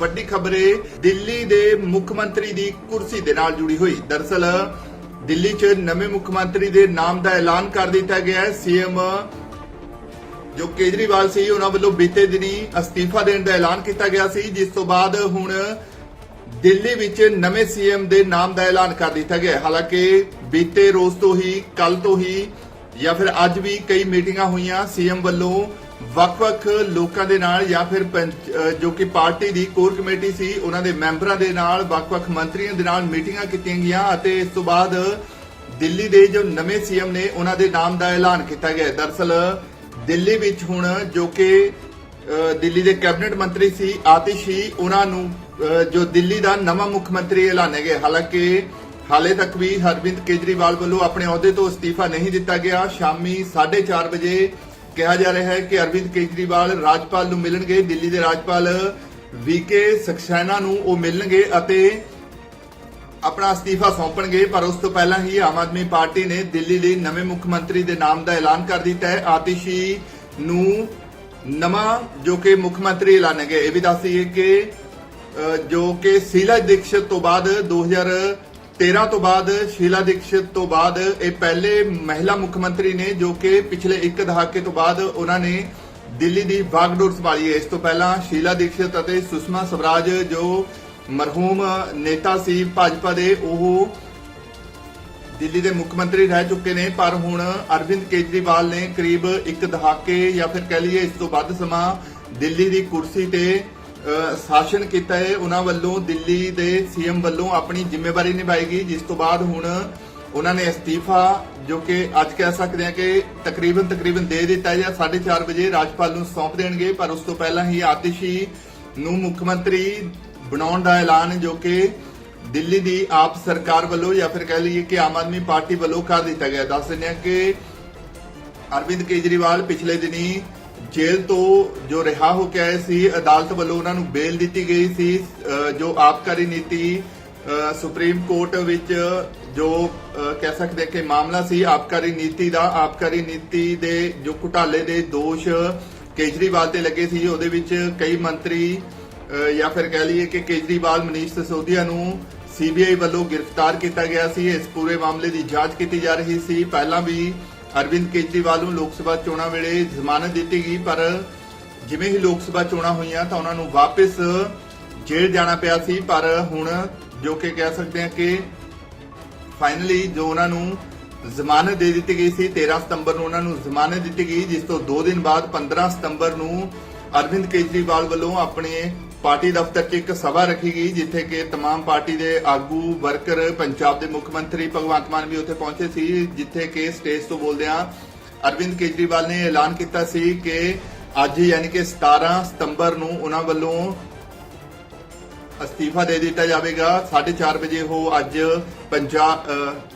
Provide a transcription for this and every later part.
ਵੱਡੀ ਖਬਰ ਏ ਦਿੱਲੀ ਦੇ ਮੁੱਖ ਮੰਤਰੀ ਦੀ ਕੁਰਸੀ ਦੇ ਨਾਲ ਜੁੜੀ ਹੋਈ। ਦਰਸਲ, ਦਿੱਲੀ 'ਚ ਨਵੇਂ ਮੁੱਖ ਮੰਤਰੀ ਦੇ ਨਾਮ ਦਾ ਐਲਾਨ ਕਰ ਦਿੱਤਾ ਗਿਆ ਹੈ। ਸੀਐਮ ਜੋ ਕੇਜਰੀਵਾਲ ਸੀ, ਉਹਨਾਂ ਵੱਲੋਂ ਬੀਤੇ ਦਿਨੀ ਅਸਤੀਫਾ ਦੇਣ ਦਾ ਐਲਾਨ ਕੀਤਾ ਗਿਆ ਸੀ। ਜਿਸ ਤੋਂ ਬਾਅਦ ਹੁਣ ਦਿੱਲੀ ਵਿੱਚ ਨਵੇਂ ਸੀਐਮ ਦੇ ਨਾਮ ਦਾ ਐਲਾਨ ਕਰ ਦਿੱਤਾ ਗਿਆ ਹਾਲਾਂਕਿ, ਬੀਤੇ ਰੋਜ਼ ਤੋਂ ਹੀ ਕੱਲ ਤੋਂ ਹੀ ਜਾਂ ਫਿਰ ਅੱਜ ਵੀ ਕਈ ਮੀਟਿੰਗਾਂ ਹੋਈਆਂ। ਸੀਐਮ ਵੱਲੋਂ ਵੱਖ-ਵੱਖ ਲੋਕਾਂ ਦੇ ਨਾਲ ਜਾਂ ਫਿਰ ਪੰਚ- ਜੋ ਕਿ ਪਾਰਟੀ ਦੀ ਕੋਰ ਕਮੇਟੀ ਸੀ, ਉਹਨਾਂ ਦੇ ਮੈਂਬਰਾਂ ਦੇ ਨਾਲ ਵੱਖ-ਵੱਖ ਮੰਤਰੀਆਂ ਦੇ ਨਾਲ ਮੀਟਿੰਗਾਂ ਕੀਤੀਆਂ ਗਈਆਂ ਅਤੇ ਇਸ ਤੋਂ ਬਾਅਦ ਦਿੱਲੀ ਦੇ ਜੋ ਨਵੇਂ ਸੀਐਮ ਨੇ, ਉਹਨਾਂ ਦੇ ਨਾਮ ਦਾ ਐਲਾਨ ਕੀਤਾ ਗਿਆ ਹੈ। ਦਰਅਸਲ ਦਿੱਲੀ ਵਿੱਚ ਹੁਣ ਜੋ ਕਿ ਦਿੱਲੀ ਦੇ ਕੈਬਨਿਟ ਮੰਤਰੀ ਸੀ ਆਤਿਸ਼ੀ ਉਹਨਾਂ ਨੂੰ ਜੋ ਦਿੱਲੀ ਦਾ ਨਵਾਂ ਮੁੱਖ ਮੰਤਰੀ ਐਲਾਨੇ ਗਏ ਹਾਲਾਂਕਿ, ਹਾਲੇ ਤੱਕ ਵੀ ਹਰਵਿੰਦ ਕੇਜਰੀਵਾਲ ਵੱਲੋਂ ਆਪਣੇ ਅਹੁਦੇ ਤੋਂ ਅਸਤੀਫਾ ਨਹੀਂ ਦਿੱਤਾ ਗਿਆ ਸ਼ਾਮੀ 4:30 ਵਜੇ ਕਿਹਾ ਜਾ ਰਿਹਾ ਹੈ ਕਿ ਅਰਵਿੰਦ ਕੇਜਰੀਵਾਲ ਰਾਜਪਾਲ ਨੂੰ ਮਿਲਣਗੇ, ਦਿੱਲੀ ਦੇ ਰਾਜਪਾਲ ਵੀਕੇ ਸਕਸੈਨਾ ਨੂੰ ਉਹ ਮਿਲਣਗੇ ਅਤੇ ਆਪਣਾ ਅਸਤੀਫਾ ਸੌਂਪਣਗੇ, ਪਰ ਉਸ ਤੋਂ ਪਹਿਲਾਂ ਹੀ ਆਮ ਆਦਮੀ ਪਾਰਟੀ ਨੇ ਦਿੱਲੀ ਲਈ ਨਵੇਂ ਮੁੱਖ ਮੰਤਰੀ ਦੇ ਨਾਮ ਦਾ ਐਲਾਨ ਕਰ ਦਿੱਤਾ ਹੈ। ਆਤਿਸ਼ੀ ਨੂੰ ਨਵਾਂ ਜੋ ਕਿ ਮੁੱਖ ਮੰਤਰੀ ਐਲਾਨਿਆ ਇਹ ਵੀ ਦੱਸ ਦਈਏ ਕਿ ਜੋ ਕਿ ਸ਼ੀਲਾ ਦੀਕਸ਼ਤ ਤੋਂ ਬਾਅਦ 2013 ਤੋਂ ਬਾਅਦ, ਸ਼ੀਲਾ ਦੀਕਸ਼ਤ ਤੋਂ ਬਾਅਦ, ਇਹ ਪਹਿਲੇ ਮਹਿਲਾ ਮੁੱਖ ਮੰਤਰੀ ਨੇ ਜੋ ਕਿ ਪਿਛਲੇ ਇੱਕ ਦਹਾਕੇ ਤੋਂ ਬਾਅਦ ਉਹਨਾਂ ਨੇ ਦਿੱਲੀ ਦੀ ਬਾਗਡੋਰ ਸੰਭਾਲੀ ਹੈ। ਇਸ ਤੋਂ ਪਹਿਲਾਂ ਸ਼ੀਲਾ ਦੀਕਸ਼ਿਤ ਅਤੇ ਸੁਸ਼ਮਾ ਸਵਰਾਜ ਜੋ ਮਰਹੂਮ ਨੇਤਾ ਸੀ ਭਾਜਪਾ ਦੇ, ਉਹ ਦਿੱਲੀ ਦੇ ਮੁੱਖ ਮੰਤਰੀ ਰਹਿ ਚੁੱਕੇ ਨੇ। ਪਰ ਹੁਣ ਅਰਵਿੰਦ ਕੇਜਰੀਵਾਲ ਨੇ ਕਰੀਬ ਇੱਕ ਦਹਾਕੇ ਜਾਂ ਫਿਰ ਕਹਿ ਲਈਏ ਇਸ ਤੋਂ ਵੱਧ ਸਮਾਂ ਦਿੱਲੀ ਦੀ ਕੁਰਸੀ ਤੇ ਸ਼ਾਸਨ ਕੀਤਾ ਹੈ। ਉਹਨਾਂ ਵੱਲੋਂ ਦਿੱਲੀ ਦੇ ਸੀਐਮ ਵੱਲੋਂ ਆਪਣੀ ਜ਼ਿੰਮੇਵਾਰੀ ਨਿਭਾਏਗੀ ਜਿਸ ਤੋਂ ਬਾਅਦ ਹੁਣ ਉਹਨਾਂ ਨੇ ਅਸਤੀਫਾ, ਜੋ ਕਿ ਅੱਜ ਕਹਿ ਸਕਦੇ ਹਾਂ ਕਿ ਤਕਰੀਬਨ ਤਕਰੀਬਨ ਦੇ ਦਿੱਤਾ ਹੈ ਜਾਂ 4:30 ਵਜੇ ਰਾਜਪਾਲ ਨੂੰ ਸੌਂਪ ਦੇਣਗੇ। ਪਰ ਉਸ ਤੋਂ ਪਹਿਲਾਂ ਹੀ ਆਤਿਸ਼ੀ ਨੂੰ ਮੁੱਖ ਮੰਤਰੀ ਬਣਾਉਣ ਦਾ ਐਲਾਨ, ਜੋ ਕਿ ਦਿੱਲੀ ਦੀ ਆਪ ਸਰਕਾਰ ਵੱਲੋਂ ਜਾਂ ਫਿਰ ਕਹਿ ਲਈਏ ਕਿ ਆਮ ਆਦਮੀ ਪਾਰਟੀ ਵੱਲੋਂ ਕਰ ਦਿੱਤਾ ਗਿਆ। ਦੱਸ ਦਿੰਦੇ ਹਾਂ ਕਿ ਅਰਵਿੰਦ ਕੇਜਰੀਵਾਲ ਪਿਛਲੇ ਦਿਨੀ ਜੇਲ੍ਹ ਤੋਂ ਜੋ ਰਿਹਾ ਹੋ ਕੇ ਆਏ ਸੀ, ਅਦਾਲਤ ਵੱਲੋਂ ਉਹਨਾਂ ਨੂੰ ਬੇਲ ਦਿੱਤੀ ਗਈ ਸੀ ਜੋ ਆਬਕਾਰੀ ਨੀਤੀ ਸੁਪਰੀਮ ਕੋਰਟ ਵਿੱਚ ਜੋ ਕਹਿ ਸਕਦੇ ਕਿ ਮਾਮਲਾ ਸੀ, ਆਬਕਾਰੀ ਨੀਤੀ ਦਾ, ਆਬਕਾਰੀ ਨੀਤੀ ਦੇ ਜੋ ਘੁਟਾਲੇ ਦੇ ਦੋਸ਼ ਕੇਜਰੀਵਾਲ ਤੇ ਲੱਗੇ ਸੀ, ਉਹਦੇ ਵਿੱਚ ਕਈ ਮੰਤਰੀ ਜਾਂ ਫਿਰ ਕਹਿ ਲਈਏ ਕਿ ਕੇਜਰੀਵਾਲ, ਮਨੀਸ਼ ਸਿਸੋਦੀਆ ਨੂੰ ਸੀਬੀਆਈ ਵੱਲੋਂ ਗ੍ਰਿਫਤਾਰ ਕੀਤਾ ਗਿਆ ਸੀ। ਇਸ ਪੂਰੇ ਮਾਮਲੇ ਦੀ ਜਾਂਚ ਕੀਤੀ ਜਾ ਰਹੀ ਸੀ। ਪਹਿਲਾਂ ਵੀ ਅਰਵਿੰਦ ਕੇਜਰੀਵਾਲ ਨੂੰ ਲੋਕ ਸਭਾ ਚੋਣਾਂ ਵੇਲੇ ਜ਼ਮਾਨਤ ਦਿੱਤੀ ਗਈ, ਪਰ ਜਿਵੇਂ ਹੀ ਲੋਕ ਸਭਾ ਚੋਣਾਂ ਹੋਈਆਂ ਤਾਂ ਉਹਨਾਂ ਨੂੰ ਵਾਪਸ ਜੇਲ੍ਹ ਜਾਣਾ ਪਿਆ ਸੀ। ਪਰ ਹੁਣ ਜੋ ਕਿ ਕਹਿ ਸਕਦੇ ਹਾਂ ਕਿ ਫਾਈਨਲੀ ਜੋ ਉਹਨਾਂ ਨੂੰ ਜ਼ਮਾਨਤ ਦੇ ਦਿੱਤੀ ਗਈ ਸੀ 13 ਸਤੰਬਰ ਨੂੰ ਉਹਨਾਂ ਨੂੰ ਜ਼ਮਾਨਤ ਦਿੱਤੀ ਗਈ, ਜਿਸ ਤੋਂ 2 ਦਿਨ ਬਾਅਦ 15 ਸਤੰਬਰ ਨੂੰ ਅਰਵਿੰਦ ਕੇਜਰੀਵਾਲ ਵੱਲੋਂ ਆਪਣੇ ਪਾਰਟੀ ਦਫ਼ਤਰ 'ਚ ਇੱਕ ਸਭਾ ਰੱਖੀ ਗਈ ਜਿੱਥੇ ਕਿ तमाम ਪਾਰਟੀ ਦੇ ਆਗੂ ਵਰਕਰ ਪੰਜਾਬ ਦੇ ਮੁੱਖ ਮੰਤਰੀ ਭਗਵੰਤ ਮਾਨ ਵੀ ਉੱਥੇ ਪਹੁੰਚੇ ਸੀ ਜਿੱਥੇ ਕਿ ਸਟੇਜ ਤੋਂ ਬੋਲਦਿਆਂ ਅਰਵਿੰਦ ਕੇਜਰੀਵਾਲ ਨੇ ਐਲਾਨ ਕੀਤਾ ਸੀ ਕਿ ਅੱਜ ਯਾਨੀ ਕਿ 17 ਸਤੰਬਰ ਨੂੰ ਉਹਨਾਂ ਵੱਲੋਂ ਅਸਤੀਫਾ ਦੇ ਦਿੱਤਾ ਜਾਵੇਗਾ 4:30 ਵਜੇ ਉਹ ਅੱਜ ਪੰਜਾਬ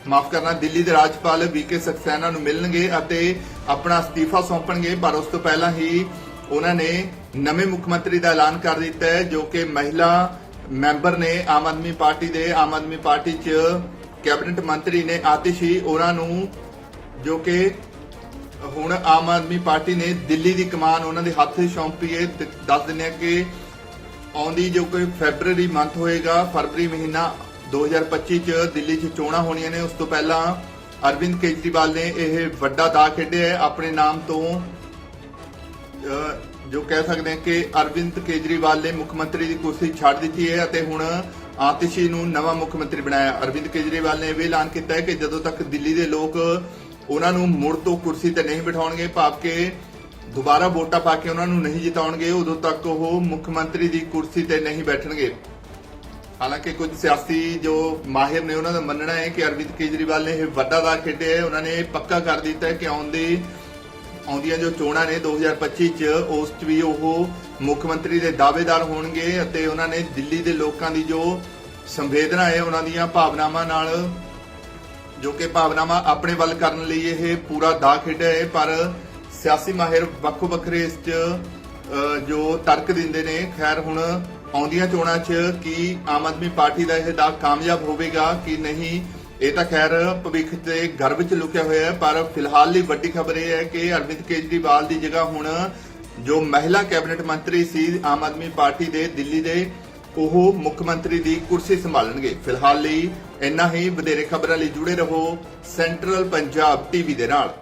ਮਾਫ ਕਰਨਾ ਦਿੱਲੀ ਦੇ ਰਾਜਪਾਲ ਵੀਕੇ ਸਕਸੈਨਾ ਨੂੰ ਮਿਲਣਗੇ ਅਤੇ ਆਪਣਾ ਅਸਤੀਫਾ ਸੌਂਪਣਗੇ ਪਰ ਉਸ ਤੋਂ ਪਹਿਲਾਂ ਹੀ ਉਹਨਾਂ ਨੇ ਨਵੇਂ ਮੁੱਖ ਮੰਤਰੀ ਦਾ ਐਲਾਨ ਕਰ ਦਿੱਤਾ ਹੈ, ਜੋ ਕਿ ਮਹਿਲਾ ਮੈਂਬਰ ਨੇ ਆਮ ਆਦਮੀ ਪਾਰਟੀ ਦੇ, ਆਮ ਆਦਮੀ ਪਾਰਟੀ 'ਚ ਕੈਬਨਿਟ ਮੰਤਰੀ ਨੇ ਆਤਿਸ਼ੀ ਉਹਨਾਂ ਨੂੰ, ਜੋ ਕਿ ਹੁਣ ਆਮ ਆਦਮੀ ਪਾਰਟੀ ਨੇ ਦਿੱਲੀ ਦੀ ਕਮਾਨ ਉਹਨਾਂ ਦੇ ਹੱਥ ਸੌਂਪੀ ਹੈ ਦੱਸ ਦਿੰਦੇ ਆ ਕਿ ਆਉਂਦੀ ਜੋ ਕਿ ਫੈਬਰੂਅਰੀ ਮੰਥ ਹੋਏਗਾ, ਫਰਵਰੀ ਮਹੀਨਾ 2025 ਚ ਦਿੱਲੀ 'ਚ ਚੋਣਾਂ ਹੋਣੀਆਂ ਨੇ, ਉਸ ਤੋਂ ਪਹਿਲਾਂ ਅਰਵਿੰਦ ਕੇਜਰੀਵਾਲ ਨੇ ਇਹ ਵੱਡਾ ਦਾਅ ਖੇਡਿਆ ਹੈ, ਆਪਣੇ ਨਾਮ ਤੋਂ ਜੋ ਕਹਿ ਸਕਦੇ ਹਾਂ ਕਿ ਅਰਵਿੰਦ ਕੇਜਰੀਵਾਲ ਨੇ ਮੁੱਖ ਮੰਤਰੀ ਦੀ ਕੁਰਸੀ ਛੱਡ ਦਿੱਤੀ ਹੈ ਅਤੇ ਹੁਣ ਆਤਿਸ਼ੀ ਨੂੰ ਨਵਾਂ ਮੁੱਖ ਮੰਤਰੀ ਬਣਾਇਆ। ਅਰਵਿੰਦ ਕੇਜਰੀਵਾਲ ਨੇ ਇਹ ਵੀ ਐਲਾਨ ਕੀਤਾ ਹੈ ਕਿ ਜਦੋਂ ਤੱਕ ਦਿੱਲੀ ਦੇ ਲੋਕ ਉਹਨਾਂ ਨੂੰ ਮੁੜ ਤੋਂ ਕੁਰਸੀ ਤੇ ਨਹੀਂ ਬਿਠਾਉਣਗੇ, ਭਾਵ ਕਿ ਦੁਬਾਰਾ ਵੋਟਾਂ ਪਾ ਕੇ ਉਹਨਾਂ ਨੂੰ ਨਹੀਂ ਜਿਤਾਉਣਗੇ, ਉਦੋਂ ਤੱਕ ਉਹ ਮੁੱਖ ਮੰਤਰੀ ਦੀ ਕੁਰਸੀ ਤੇ ਨਹੀਂ ਬੈਠਣਗੇ। ਹਾਲਾਂਕਿ ਕੁਝ ਸਿਆਸੀ ਜੋ ਮਾਹਿਰ ਨੇ ਉਹਨਾਂ ਦਾ ਮੰਨਣਾ ਹੈ ਕਿ ਅਰਵਿੰਦ ਕੇਜਰੀਵਾਲ ਨੇ ਇਹ ਵੱਡਾ ਦਾ ਖੇਡਿਆ ਹੈ। ਉਹਨਾਂ ਨੇ ਪੱਕਾ ਕਰ ਦਿੱਤਾ ਹੈ ਕਿ ਆਉਂਦੇ ਆਉਂਦੀਆਂ ਜੋ ਚੋਣਾਂ ਨੇ 2025 ਚ, ਉਸ 'ਚ ਵੀ ਉਹ ਮੁੱਖ ਮੰਤਰੀ ਦੇ ਦਾਅਵੇਦਾਰ ਹੋਣਗੇ ਅਤੇ ਉਹਨਾਂ ਨੇ ਦਿੱਲੀ ਦੇ ਲੋਕਾਂ ਦੀ ਜੋ ਸੰਵੇਦਨਾ ਹੈ, ਉਹਨਾਂ ਦੀਆਂ ਭਾਵਨਾਵਾਂ ਨਾਲ ਜੋ ਕਿ ਭਾਵਨਾਵਾਂ ਆਪਣੇ ਵੱਲ ਕਰਨ ਲਈ ਇਹ ਪੂਰਾ ਦਾ ਖੇਡਿਆ ਹੈ, ਪਰ ਸਿਆਸੀ ਮਾਹਿਰ ਵੱਖੋ ਵੱਖਰੇ ਇਸ 'ਚ ਜੋ ਤਰਕ ਦਿੰਦੇ ਨੇ, ਖੈਰ ਹੁਣ ਆਉਂਦੀਆਂ ਚੋਣਾਂ 'ਚ ਕੀ ਆਮ ਆਦਮੀ ਪਾਰਟੀ ਦਾ ਇਹ ਦਾ ਕਾਮਯਾਬ ਹੋਵੇਗਾ ਕਿ ਨਹੀਂ ਇਹ ਤਾਂ ਖੈਰ ਭਵਿੱਖ ਤੇ ਗਰਭ 'ਚ ਲੁਕਿਆ ਹੋਇਆ ਹੈ, ਪਰ ਫਿਲਹਾਲ ਲਈ ਵੱਡੀ ਖਬਰ ਇਹ ਹੈ ਕਿ ਅਰਵਿੰਦ ਕੇਜਰੀਵਾਲ ਦੀ ਜਗ੍ਹਾ ਹੁਣ ਜੋ ਮਹਿਲਾ ਕੈਬਨਿਟ ਮੰਤਰੀ ਸੀ ਆਮ ਆਦਮੀ ਪਾਰਟੀ ਦੇ ਦਿੱਲੀ ਦੇ, ਉਹ ਮੁੱਖ ਮੰਤਰੀ ਦੀ ਕੁਰਸੀ ਸੰਭਾਲਣਗੇ। ਫਿਲਹਾਲ ਲਈ ਇੰਨਾ ਹੀ, ਵਧੇਰੇ ਖਬਰਾਂ ਲਈ ਜੁੜੇ ਰਹੋ ਸੈਂਟਰਲ ਪੰਜਾਬ ਟੀਵੀ ਦੇ ਨਾਲ।